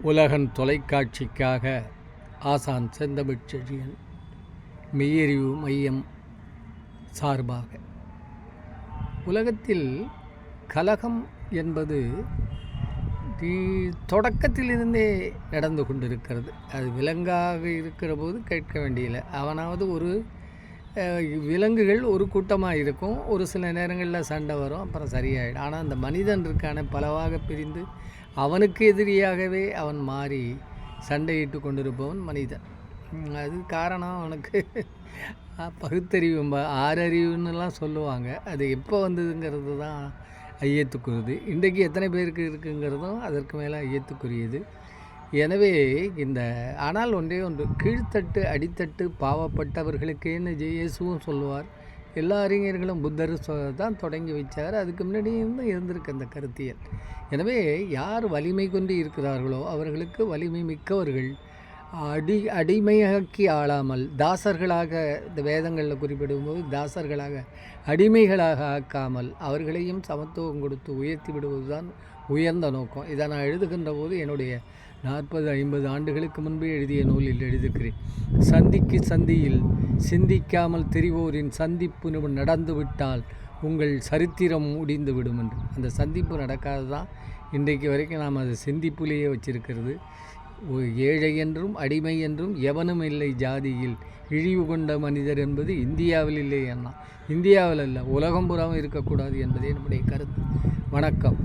உலகன் தொலைக்காட்சிக்காக ஆசான் செந்தமிழ்செழியன் மெய்யறிவு மையம் சார்பாக. உலகத்தில் கலகம் என்பது தி- தொடக்கத்திலிருந்தே நடந்து கொண்டிருக்கிறது. அது விலங்காக இருக்கிற போது கேட்க வேண்டியில்லை. அவனாவது ஒரு விலங்குகள் ஒரு கூட்டமாக இருக்கும். ஒரு சில நேரங்களில் சண்டை வரும். அப்புறம் சரியாயிடும். ஆனால் அந்த மனிதன் இருக்கான பலவாக பிரிந்து அவனுக்கு எதிரியாகவே அவன் மாறி சண்டையிட்டு கொண்டிருப்பவன் மனிதன். அது காரணம் அவனுக்கு. பகுத்தறிவு ஆறறிவுன்னுலாம் சொல்லுவாங்க. அது எப்போ வந்ததுங்கிறது தான் ஐயத்துக்குரியது. இன்றைக்கு எத்தனை பேருக்கு இருக்குங்கிறதும் அதற்கு மேலே ஐயத்துக்குரியது. எனவே இந்த ஆனால் ஒன்றே ஒன்று கீழ்த்தட்டு அடித்தட்டு பாவப்பட்டவர்களுக்கேன்னு ஜெயேசுவும் சொல்லுவார். எல்லா அறிஞர்களும் புத்தர் தான் தொடங்கி வச்சார். அதுக்கு முன்னாடியும் இருந்திருக்கு அந்த கருத்தியல். எனவே யார் வலிமை கொண்டு இருக்கிறார்களோ அவர்களுக்கு வலிமை மிக்கவர்கள். அடி அடிமையாக்கி ஆளாமல் தாசர்களாக இந்த வேதங்களில் குறிப்பிடும்போது தாசர்களாக அடிமைகளாக ஆக்காமல் அவர்களையும் சமத்துவம் கொடுத்து உயர்த்தி விடுவதுதான் உயர்ந்த நோக்கம். இதை நான் எழுதுகின்ற போது என்னுடைய நாற்பது ஐம்பது ஆண்டுகளுக்கு முன்பே எழுதிய நூலில் எழுதுகிறேன் சந்திக்கு சந்தியில் சிந்திக்காமல் தெரிவோரின் சந்திப்பு நடந்துவிட்டால் உங்கள் சரித்திரம் முடிந்து விடும் என்று. அந்த சந்திப்பு நடக்காது தான் இன்றைக்கு வரைக்கும் நாம் அதை சிந்திப்புலேயே வச்சிருக்கிறது. ஏழை என்றும் அடிமை என்றும் எவனும் இல்லை ஜாதியில். இழிவு கொண்ட மனிதர் என்பது இந்தியாவில் இல்லை என்ன இந்தியாவில் அல்ல உலகம் புறாவும் இருக்கக்கூடாது என்பதே நம்முடைய கருத்து. வணக்கம்.